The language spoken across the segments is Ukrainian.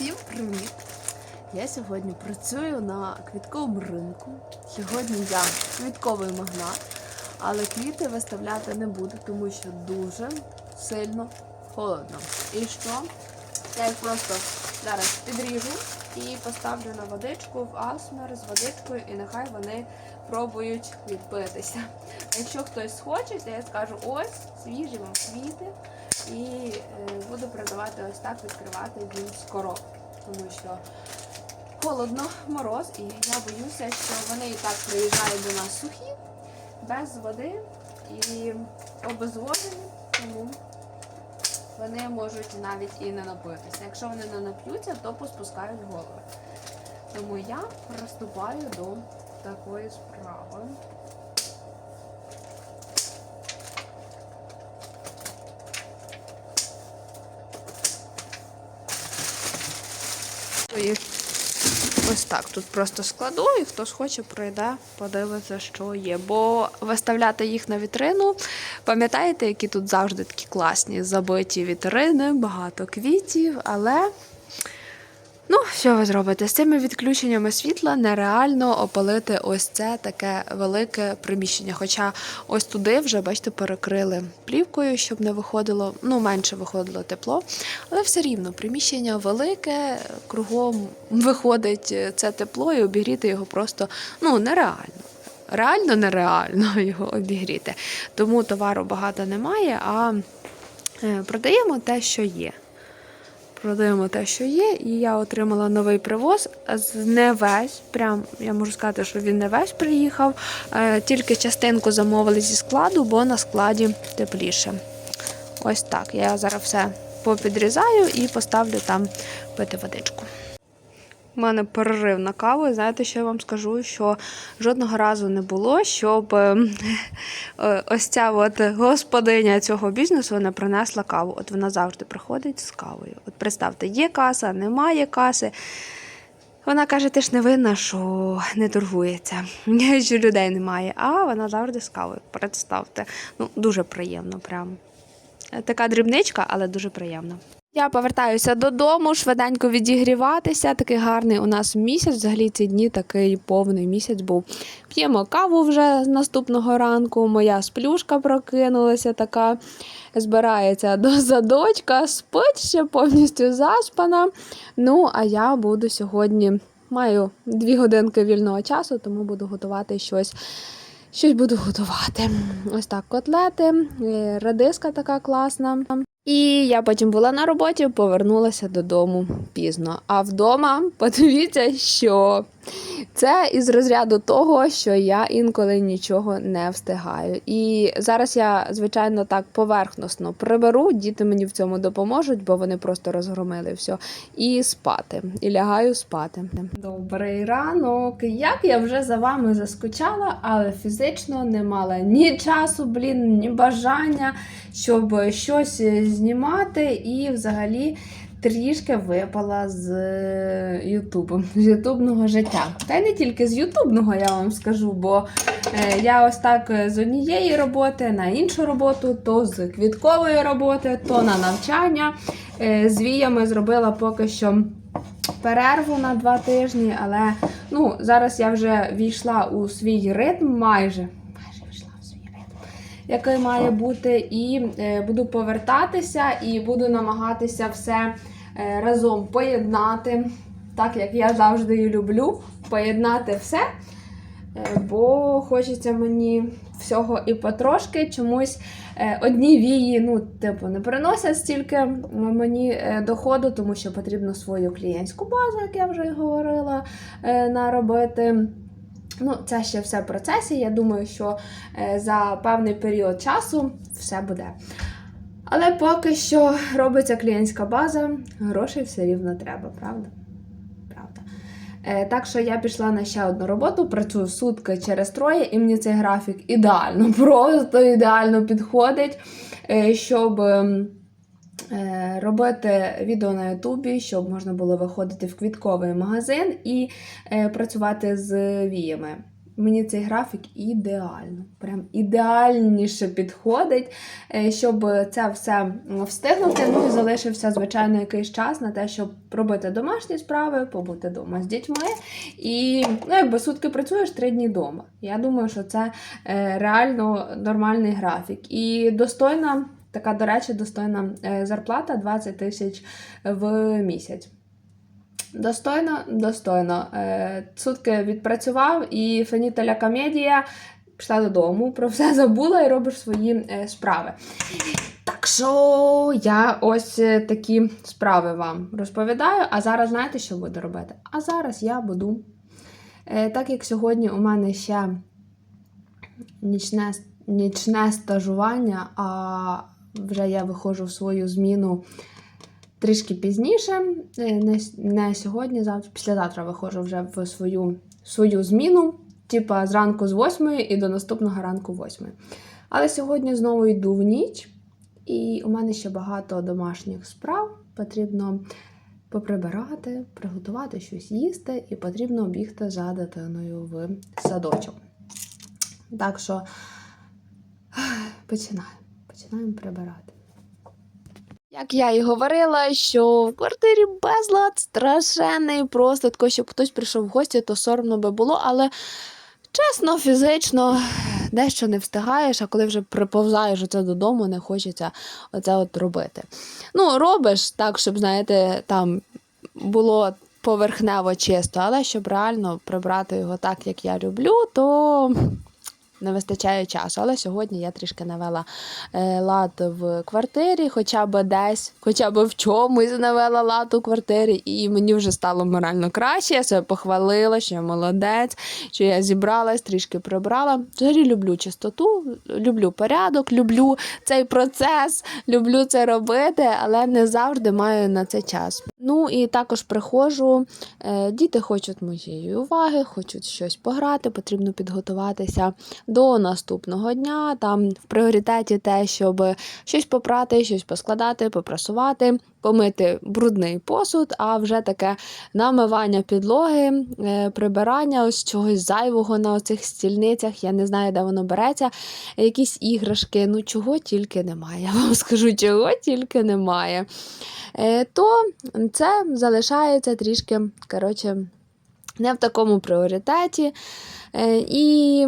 Всім привіт! Я сьогодні працюю на квітковому ринку. Сьогодні я квітковий магнат, але квіти виставляти не буду, тому що дуже сильно холодно. І що? Я їх просто зараз підріжу і поставлю на водичку в асмер з водичкою, і нехай вони пробують відбитися. Якщо хтось хоче, то я скажу ось свіжі вам квіти. І е, буду продавати ось так, відкривати їм з коробки. Тому що холодно, мороз, і я боюся, що вони і так приїжджають до нас сухі, без води і обезвожені, тому вони можуть навіть і не напитися. Якщо вони не нап'ються, то поспускають голови. Тому я приступаю до такої справи. І ось так тут просто складу, і хто схоче, пройде, подивиться, що є. Бо виставляти їх на вітрину, пам'ятаєте, які тут завжди такі класні забиті вітрини, багато квітів, але. Що ви зробите? З цими відключеннями світла нереально опалити ось це таке велике приміщення. Хоча ось туди вже, бачите, перекрили плівкою, щоб не виходило, ну, менше виходило тепло. Але все рівно приміщення велике, кругом виходить це тепло, і обігріти його просто ну, нереально. Реально нереально його обігріти. Тому товару багато немає, а е, продаємо те, що є. Продаємо те, що є, і я отримала новий привоз. Не весь, прям я можу сказати, що він не весь приїхав. е, Тільки частинку замовили зі складу, бо на складі тепліше. Ось так. Я зараз все попідрізаю і поставлю там пити водичку. У мене перерив на каву. І знаєте, що я вам скажу? Що жодного разу не було, щоб е, е, ось ця от господиня цього бізнесу не принесла каву. От вона завжди приходить з кавою. От представте, є каса, немає каси. Вона каже, ти ж не винна, що не торгується, що людей немає. А вона завжди з кавою. Представте. Ну, дуже приємно, прям. Така дрібничка, але дуже приємно. Я повертаюся додому, швиденько відігріватися. Такий гарний у нас місяць. Взагалі ці дні такий повний місяць був. П'ємо каву вже з наступного ранку. Моя сплюшка прокинулася, така збирається до задочка, спить ще повністю заспана. Ну, а я буду сьогодні. Маю дві годинки вільного часу, тому буду готувати щось. Щось буду готувати. Ось так котлети, е, редиска така класна. І я потім була на роботі, повернулася додому пізно. А вдома подивіться, що це із розряду того, що я інколи нічого не встигаю. І зараз я, звичайно, так поверхносно приберу. Діти мені в цьому допоможуть, бо вони просто розгромили все. І спати. І лягаю спати. Добрий ранок. Як я вже за вами заскучала, але фізично не мала ні часу, блін, ні бажання, щоб щось знімати, і взагалі трішки випала з е, Ютубу, з ютубного життя. Та й не тільки з ютубного, я вам скажу, бо е, я ось так е, з однієї роботи на іншу роботу, то з квіткової роботи, то на навчання. З віями зробила поки що. Перерву на два тижні, але ну, зараз я вже війшла у свій ритм майже. Майже війшла у свій ритм, який має бути, і е, буду повертатися, і буду намагатися все е, разом поєднати, так як я завжди і люблю, поєднати все. Е, Бо хочеться мені всього і потрошки чомусь одні вії, ну, типу, не приносять стільки мені доходу, тому що потрібно свою клієнтську базу, як я вже говорила, наробити. Ну, це ще все в процесі. Я думаю, що е, за певний період часу все буде. Але поки що робиться клієнтська база, грошей все рівно треба, правда? Правда. Е, Так що я пішла на ще одну роботу, працюю сутки через троє, і мені цей графік ідеально, просто ідеально підходить, е, щоб ем, робити відео на Ютубі, щоб можна було виходити в квітковий магазин і е, працювати з віями. мені цей графік ідеально, прям ідеальніше підходить, е, щоб це все встигнути. Ну і залишився, звичайно, якийсь час на те, щоб робити домашні справи, побути вдома з дітьми. І ну, якби сутки працюєш три дні вдома. Я думаю, що це е, реально нормальний графік. І достойна, така, до речі, достойна е, зарплата 20 тисяч в місяць. Достойно, достойно. Е, сутки відпрацював і фенітеля комедія пішла додому, про все забула і робиш свої е, справи. Так що я ось е, такі справи вам розповідаю. А зараз знаєте, що буду робити? А зараз я буду. Е, так як сьогодні у мене ще нічне, нічне стажування, а вже я виходжу в свою зміну трішки пізніше, не, сьогодні, завтра, післязавтра виходжу вже в свою, свою зміну, типа зранку з 8 і до наступного ранку 8. Але сьогодні знову йду в ніч, і у мене ще багато домашніх справ. Потрібно поприбирати, приготувати щось їсти, і потрібно бігти за дитиною в садочок. Так що починаємо. Починаємо прибирати. Як я і говорила, що в квартирі безлад страшенний, просто тако, щоб хтось прийшов в гості, то соромно би було, але чесно, фізично дещо не встигаєш, а коли вже приповзаєш оце додому, не хочеться оце от робити. Ну, робиш так, щоб, знаєте, там було поверхнево чисто, але щоб реально прибрати його так, як я люблю, то не вистачає часу. Але сьогодні я трішки навела е, лад в квартирі, хоча б десь, хоча б в чомусь навела лад у квартирі, і мені вже стало морально краще. Я себе похвалила, що я молодець, що я зібралась, трішки прибрала. Взагалі люблю чистоту, люблю порядок, люблю цей процес, люблю це робити, але не завжди маю на це час. Ну і також приходжу. е, Діти хочуть моєї уваги, хочуть щось пограти, потрібно підготуватися до наступного дня. Там в пріоритеті те, щоб щось попрати, щось поскладати, попрасувати, помити брудний посуд, а вже таке намивання підлоги, е, прибирання ось чогось зайвого на цих стільницях. Я не знаю, де воно береться. Якісь іграшки, ну чого тільки немає. Я вам скажу, чого тільки немає. Е, То це залишається трішки, коротше, не в такому пріоритеті. Е, І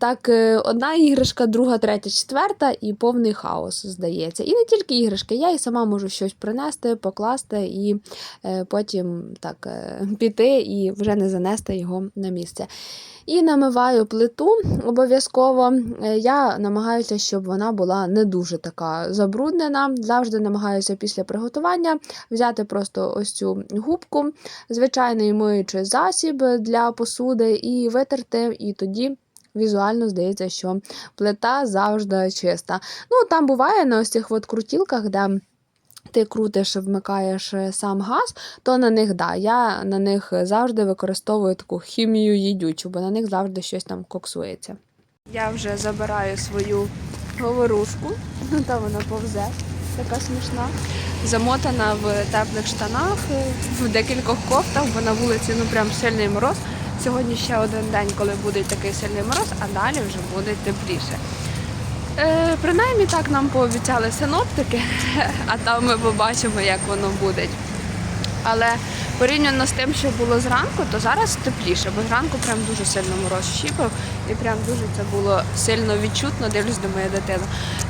так, е, одна іграшка, друга, третя, четверта, і повний хаос, здається. І не тільки іграшки, я і сама можу щось принести, покласти і е, потім так піти і вже не занести його на місце. І намиваю плиту обов'язково. Е, Я намагаюся, щоб вона була не дуже така забруднена. Завжди намагаюся після приготування взяти просто ось цю губку, звичайний миючий засіб для посуди і витерти, і тоді. Візуально здається, що плита завжди чиста. Ну, там буває на ось цих от крутілках, де ти крутиш, вмикаєш е, сам газ, то на них да. Я на них завжди використовую таку хімію їдючу, бо на них завжди щось там коксується. Я вже забираю свою говорушку, та вона повзе, така смішна. Замотана в теплих штанах, е, в декількох кофтах, бо на вулиці ну прям сильний мороз. Сьогодні ще один день, коли буде такий сильний мороз, а далі вже буде тепліше. Е, принаймні так нам пообіцяли синоптики, а там ми побачимо, як воно буде. Але порівняно з тим, що було зранку, то зараз тепліше, бо зранку прям дуже сильно мороз щіпав і прям дуже це було сильно відчутно. Дивлюсь до моєї дитини.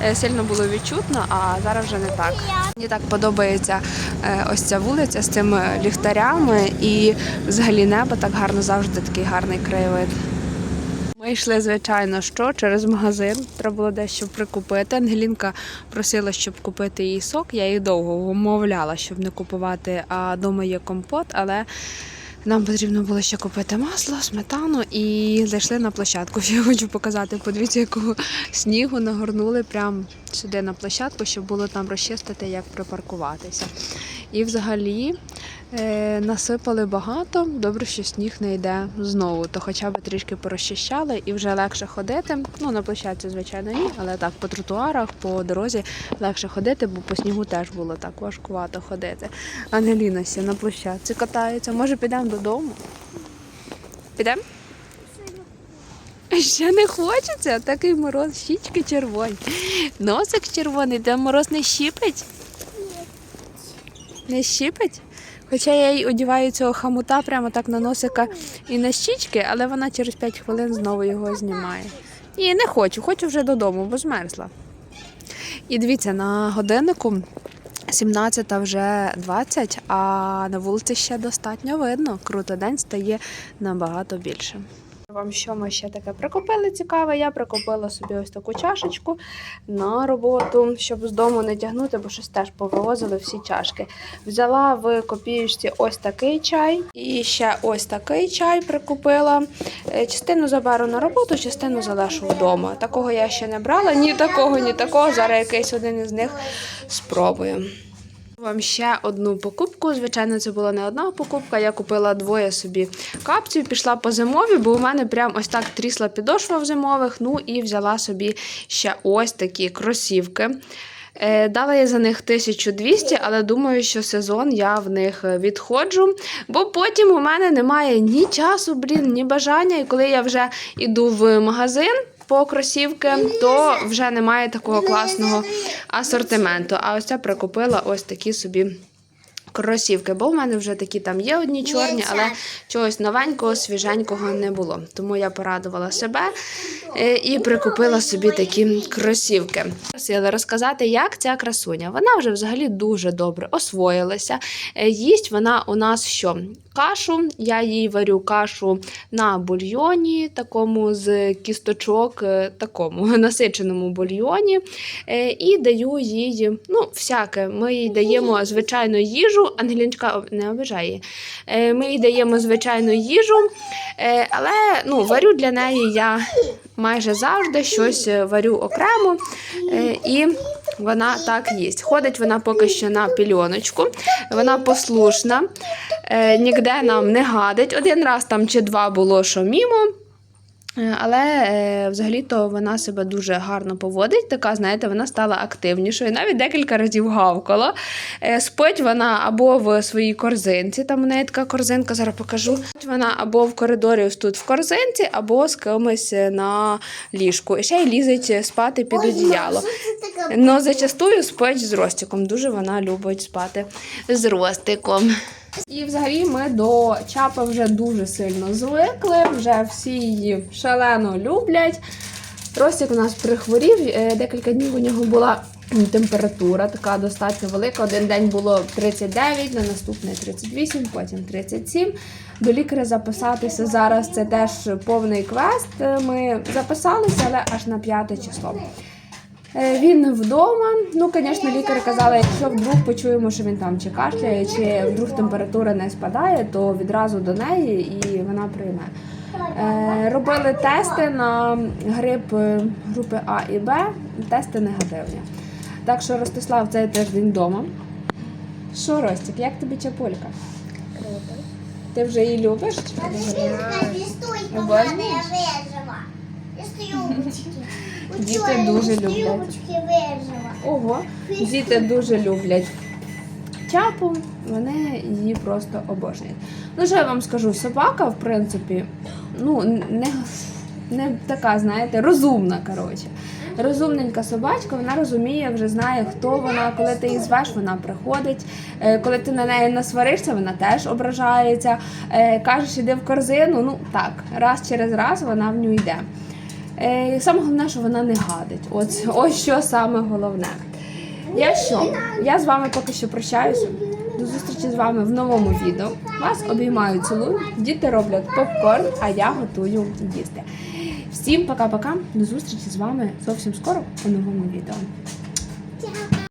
Е, Сильно було відчутно, а зараз вже не так. Мені так подобається е, ось ця вулиця з цими ліхтарями і взагалі небо так гарно завжди такий гарний краєвид. Ми йшли, звичайно, що через магазин. Треба було дещо прикупити. Ангелінка просила, щоб купити їй сок. Я її довго вмовляла, щоб не купувати, а вдома є компот, але нам потрібно було ще купити масло, сметану і зайшли на площадку. Я хочу показати, подивіться, якого снігу нагорнули прямо сюди на площадку, щоб було там розчистити, як припаркуватися. І взагалі насипали багато. Добре, що сніг не йде знову, то хоча б трішки порозчищали і вже легше ходити. Ну, на площадці, звичайно, ні, але так по тротуарах, по дорозі легше ходити, бо по снігу теж було так важкувато ходити. Ангеліна ще на площадці катається. Може, підемо додому? Підемо? Ще не хочеться, такий мороз, щічки червоні. Носик червоний, де мороз не щіпить? Не щіпить? Хоча я їй одіваю цього хамута прямо так на носика і на щічки, але вона через 5 хвилин знову його знімає. Ні, не хочу, хочу вже додому, бо змерзла. І дивіться, на годиннику 17 вже 20, а на вулиці ще достатньо видно. Круто, день стає набагато більше. Вам що ми ще таке прикупили цікаве? Я прикупила собі ось таку чашечку на роботу, щоб з дому не тягнути, бо щось теж повивозили всі чашки. Взяла в копіючці ось такий чай і ще ось такий чай прикупила. Е, Частину заберу на роботу, частину залишу вдома. Такого я ще не брала, ні такого, ні такого. Зараз якийсь один із них спробую. Вам ще одну покупку. Звичайно, це була не одна покупка. Я купила двоє собі капців, пішла по зимові, бо у мене прям ось так трісла підошва в зимових. Ну і взяла собі ще ось такі кросівки. Е, Дала я за них 1200, але думаю, що сезон я в них е, відходжу, бо потім у мене немає ні часу, блін, ні бажання. І коли я вже йду в магазин по кросівки, то вже немає такого класного асортименту. А ось ця прикупила ось такі собі. Кросівки, бо в мене вже такі там є одні чорні, але чогось новенького, свіженького не було. Тому я порадувала себе е, і прикупила собі такі кросівки. Просила розказати, як ця красуня. Вона вже взагалі дуже добре освоїлася. Е, Їсть вона у нас що? Кашу. Я їй варю кашу на бульйоні, такому з кісточок, е, такому насиченому бульйоні. І даю їй ну, всяке. Ми їй даємо звичайну їжу. Об- не обижає. Е, Ми їй даємо звичайну їжу, е, але ну, варю для неї я майже завжди щось е, варю окремо. І вона так їсть. Ходить вона поки що на пільоночку, вона послушна, е, ніде нам не гадить. Один раз там чи два було, що мімо. Е, Але е, взагалі-то вона себе дуже гарно поводить. Така, знаєте, вона стала активнішою, навіть декілька разів гавкала. Е, Спить вона або в своїй корзинці, там у неї така корзинка, зараз покажу. Спить Вона або в коридорі ось тут в корзинці, або з кимось на ліжку. І ще й лізить спати під одіяло. Ну, зачастую спить з Ростиком. Дуже вона любить спати з Ростиком. І взагалі ми до чапи вже дуже сильно звикли, вже всі її шалено люблять. Ростик у нас прихворів, е, декілька днів у нього була температура така достатньо велика. Один день було 39, на наступний 38, потім 37. До лікаря записатися зараз це теж повний квест. Е, Ми записалися, але аж на п'яте число. Е, Він вдома. Ну, звісно, лікарі казали, якщо вдруг почуємо, що він там чи кашляє, чи вдруг температура не спадає, то відразу до неї і вона прийме. Е, Робили тести на грип е, групи А і Б, тести негативні. Так що Ростислав цей тиждень вдома. Що, Ростик, як тобі чапулька? Ти вже її любиш? Обожнюєш? Діти дуже люблять. Ого, діти дуже люблять чапу, вони її просто обожнюють. Ну, що я вам скажу, собака, в принципі, ну, не, не така, знаєте, розумна, коротше. Розумненька собачка, вона розуміє, вже знає, хто вона. Коли ти її звеш, вона приходить. Е, Коли ти на неї насваришся, вона теж ображається. Е, Кажеш, іди в корзину. Ну так, раз через раз вона в ню йде. Е, Саме головне, що вона не гадить. Ось, ось що саме головне. Я що? Я з вами поки що прощаюся. До зустрічі з вами в новому відео. Вас обіймаю, цілую. Діти роблять попкорн, а я готую їсти. Всім пока-пока. До зустрічі з вами зовсім скоро у новому відео.